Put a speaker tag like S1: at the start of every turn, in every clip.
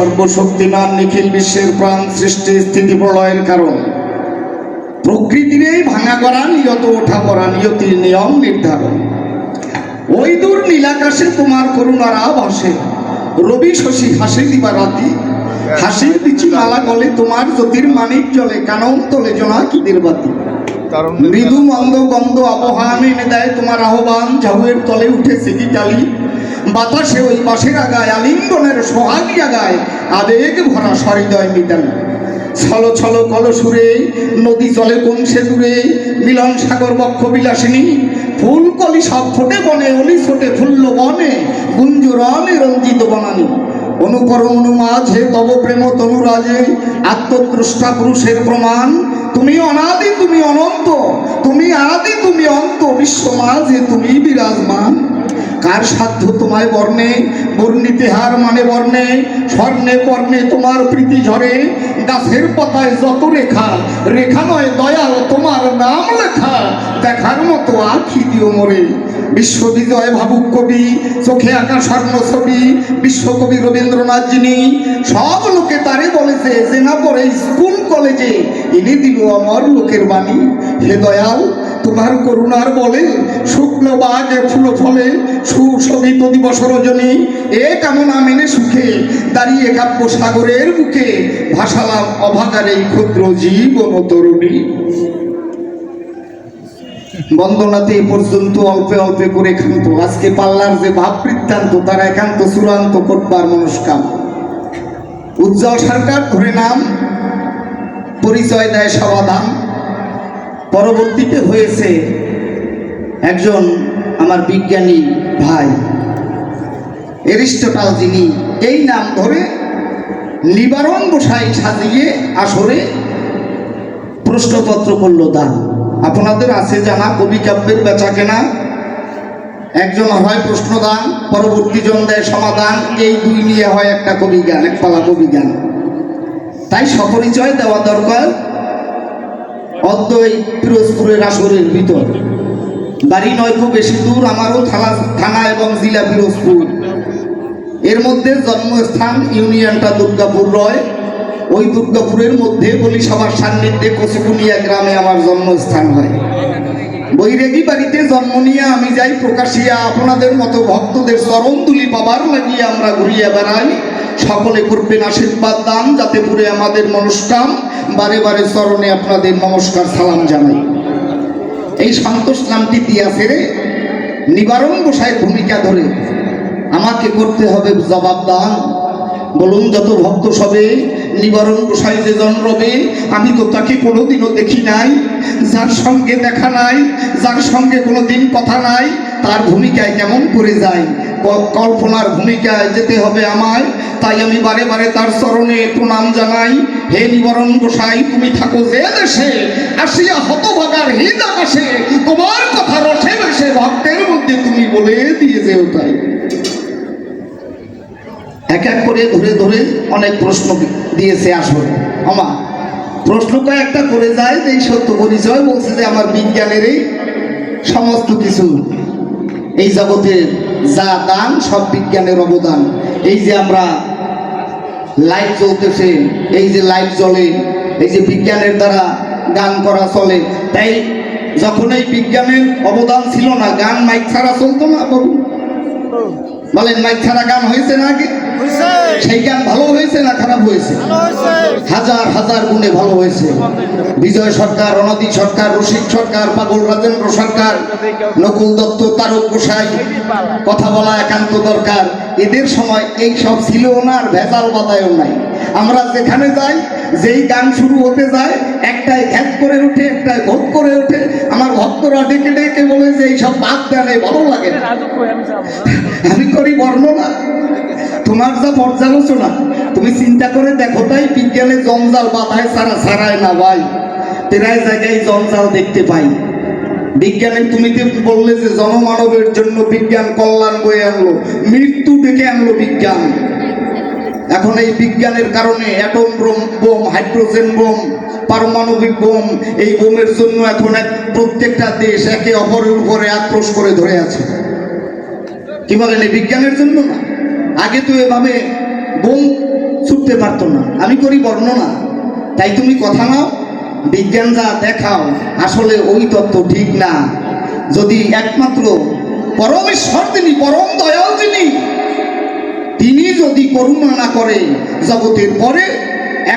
S1: সর্বশক্তিমান নিখিল বিশ্বের প্রাণ সৃষ্টি স্থিতি প্রলয়ের কারণ। প্রকৃতিরই ভাঙা করা নিয়ত ওঠা পড়া নিয়তির নিয়ম নির্ধারণ। ওই দূর নীলাকাশে তোমার করুণারা আভাসে রবি শশী হাসি দিবা রাতি। হাসির পিছু মালা গলে তোমার জ্যোতির মানিক জলে কানন তলে জোনাকিদের বাতি। মৃদু মন্দ গন্ধ আবহাওয়া এনে দেয় তোমার আহ্বান ঝাউয়ের তলে উঠে কি টালি বাতাসে ওই বাসের আগায়, আলিঙ্গনের সোহাগী আগায় আবেগ ভরা সহৃদয় মিতালি। ছল ছল কলসুরে নদী চলে কোন সেতুরে মিলন সাগর বক্ষ বিলাসিনী। ফুল কলি সব ফোটে বনে, অলি ছোটে ফুল্ল বনে গুঞ্জরণে রঞ্জিত বনানী। অনুকরণ মাঝে তব প্রেম তনুরাজে আত্মদ্রষ্টা পুরুষের প্রমাণ। তুমি অনাদি, তুমি অনন্ত, তুমি আদি, তুমি অন্ত, বিশ্ব মাঝে তুমি বিরাজমান। কার সাধ্য তোমায় বর্ণে? বর্ণিতে হার মানে বর্ণে, স্বর্ণে বর্ণে তোমার প্রীতি ঝরে। গাছের পাতায় যত রেখা রেখা নয় দয়াল তোমার নাম লেখা। দেখার মতো আখি দিও মোরে। বিশ্ববিজয় ভাবুক কবি, চোখে আঁকা স্বর্ণ ছবি। বিশ্বকবি রবীন্দ্রনাথ যিনি, সব লোকে তারে বলেছে যে না পরে স্কুল কলেজে ইনি দিল আমার লোকের বাণী। হে দয়াল তোমার করুণার বলে শুক্ল বাগে ফুল ফলে, সুশোভিত দিবস রজনী এ কামনা মেনে সুখে দাঁড়িয়ে কাব্য সাগরের বুকে ভাসালাম অভাগার এই ক্ষুদ্র জীবন তরুণী। বন্দনাতে এ পর্যন্ত অল্পে অল্পে করে খান্ত আজকে পাল্লার যে ভাব বৃত্তান্ত, তার একান্ত চূড়ান্ত করবার মনস্কাম উজ্জ্বল সরকার ধরে নাম পরিচয় দেয় সমাধান পরবর্তীতে হয়েছে একজন আমার বিজ্ঞানী ভাই, এরিস্টোটাল যিনি, এই নাম ধরে নিবারণ বসাই সাজিয়ে আসরে প্রশ্নপত্র করল দান। আপনাদের আছে জানা কবি কাব্যের বেচা কেনা একজন হয় প্রশ্নদান, পরবর্তী জন দেয় সমাধান এই দুই নিয়ে হয় একটা কবি গান এক পালা কবি গান। তাই সপরিচয় দেওয়া দরকার। অদ্বৈ পিরোজপুরের আসরের ভিতর। বাড়ি নয় খুব বেশি দূর, আমারও থানা থানা এবং জেলা পিরোজপুর। এর মধ্যে জন্মস্থান ইউনিয়নটা দুর্গাপুর রয়। ওই দুর্গাপুরের মধ্যে বলি সবার সান্নিধ্যে কচুকুনিয়া গ্রামে আমার জন্মস্থান হয়। বৈরাগী বাড়িতে জন্ম নিয়ে আমি যাই প্রকাশিয়া, আপনাদের মতো ভক্তদের চরণ তুলি পাবার লাগিয়ে আমরা ঘুরিয়ে বেড়াই। সকলে করবেন আশীর্বাদ, দান, যাতে পুরে আমাদের মনস্কাম। বারে বারে চরণে আপনাদের নমস্কার, সালাম জানাই। এই সন্তোষ নামটি দিয়া ফেরে নিবারণ গোসাইয়ের ভূমিকা ধরে আমাকে করতে হবে জবাব দান। বলুন, যত ভক্ত সবে নিবারণ গোসাই যে রবে, আমি তো তাকে কোনোদিনও দেখি নাই। যার সঙ্গে দেখা নাই, যার সঙ্গে কোনোদিন কথা নাই, তার ভূমিকায় কেমন করে যায়? কল্পনার ভূমিকায় যেতে হবে আমায়। তাই আমি বারে বারে তার চরণে প্রণাম জানাই। হে নিবরণ গোসাই, তুমি থাকো যে দেশে, আসিয়া হতভাগার হিদ আকাশে, তোমার কথা রসে বেশে ভক্তের মধ্যে তুমি বলে দিয়ে যেও তাই। এক এক করে ধরে ধরে অনেক প্রশ্ন দিয়েছে আসলে। আমার প্রশ্ন কয়েকটা করে যায় যে এই সত্য পরিচয় বলছে যে আমার বিজ্ঞানের এই সমস্ত কিছু। এই জগতের যা দান, সব বিজ্ঞানের অবদান। এই যে আমরা লাইট চলতেছে এই যে লাইট চলে এই যে বিজ্ঞানের দ্বারা গান করা চলে। তাই যখন এই বিজ্ঞানের অবদান ছিল না গান মাইক ছাড়া চলতো না বাবু? বলেন মাইক ছাড়া গান হয়েছে না আগে? সেই গান ভালো হয়েছে না খারাপ হয়েছে। হাজার হাজার গুণে ভালো হয়েছে। বিজয় সরকার অনাদি সরকার, রশিদ সরকার, পাগল রাজেন্দ্র সরকার, নকুল দত্ত তারক গোসাই, কথা বলা একান্ত দরকার। এদের সময় এই সব ছিল ওনার ভেজাল বাতায়ও নাই। আমরা যেখানে যাই, যেই গান শুরু হতে যায়, একটাই ঘ্যাত করে ওঠে একটাই ভোট করে ওঠে আমার ভক্তরা ডেকে ডেকে বলে যে এই সব বাদ এই ভালো লাগে আমি করি বর্ণনা। তোমার যা পর্যালোচনা, তুমি চিন্তা করে দেখো তাই বিজ্ঞানে জঞ্জাল বাধায় ছাড়া ছাড়ায় না ভাই। প্রায় জায়গায় জঞ্জাল দেখতে পাই। বিজ্ঞানে তুমি বললে যে জনমানবের জন্য বিজ্ঞান কল্যাণ বয়ে আনলো, মৃত্যু ডেকে আনলো বিজ্ঞান। এখন এই বিজ্ঞানের কারণে অ্যাটম বোম, হাইড্রোজেন বোম, পারমাণবিক বোম, এই বোমের জন্য এখন এক প্রত্যেকটা দেশ একে অপরের উপরে আক্রোশ করে ধরে আছে। কি বলেন, এই বিজ্ঞানের জন্য না? আগে তো এভাবে বোম ছুটতে পারতো না। আমি করি বর্ণনা। তাই তুমি কথা নাও, বিজ্ঞান যা দেখাও, আসলে ওই তত্ত্ব ঠিক না। যদি একমাত্র পরমেশ্বর তিনি পরম দয়াল যিনি তিনি যদি করুণা না করে জগতের পরে,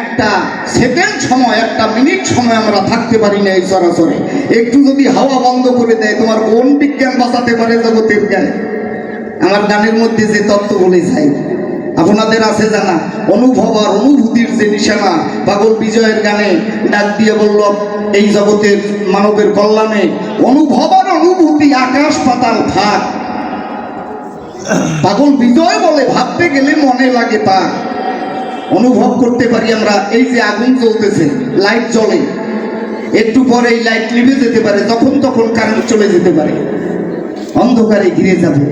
S1: একটা সেকেন্ড সময়, একটা মিনিট সময় আমরা থাকতে পারি না এই সরাসরি। একটু যদি হাওয়া বন্ধ করে দেয়, তোমার কোন বিজ্ঞান বাঁচাতে পারে জগতের জ্ঞান? আমার গানের মধ্যে যে তত্ত্ব বলে যাই আপনাদের আছে জানা, অনুভব আর অনুভূতির যে নিশানা, পাগল বিজয়ের গানে ডাক দিয়ে বলল, এই জগতের মানবের কল্যাণে অনুভব আর অনুভূতি আকাশ পাতাল থাক। পাগল বিজয় বলে, ভাবতে গেলে মনে লাগে তা। অনুভব করতে পারি আমরা, এই যে আগুন জ্বলতেছে, লাইট জ্বলে। একটু পরে এই লাইট নিভে যেতে পারে তখন তখন কারেন্ট চলে যেতে পারে। অন্ধকারে ঘিরে যাবে।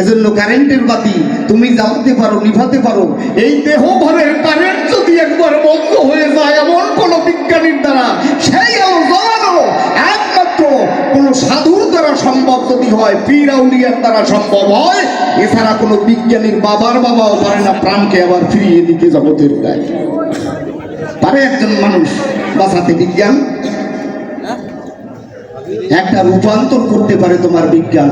S1: এজন্য কারেন্টের বাতি, তুমি জ্বালাতে পারো, নিভাতে পারো। এই দেহ ভরের কারেন্ট যদি একবার বন্ধ হয়ে যায়, এমন কোন বিজ্ঞানীর দ্বারা, সেই একমাত্র কোন সাধুর দ্বারা সম্ভব যদি হয় পীর আউলিয়ার দ্বারা সম্ভব হয়। এছাড়া কোনো বিজ্ঞানীর বাবার বাবাও পারে না প্রাণকে আবার ফিরিয়ে দিতে জগতের গায়ে। পারে একজন মানুষ বাঁচাতে বিজ্ঞান। একটা রূপান্তর করতে পারে তোমার বিজ্ঞান।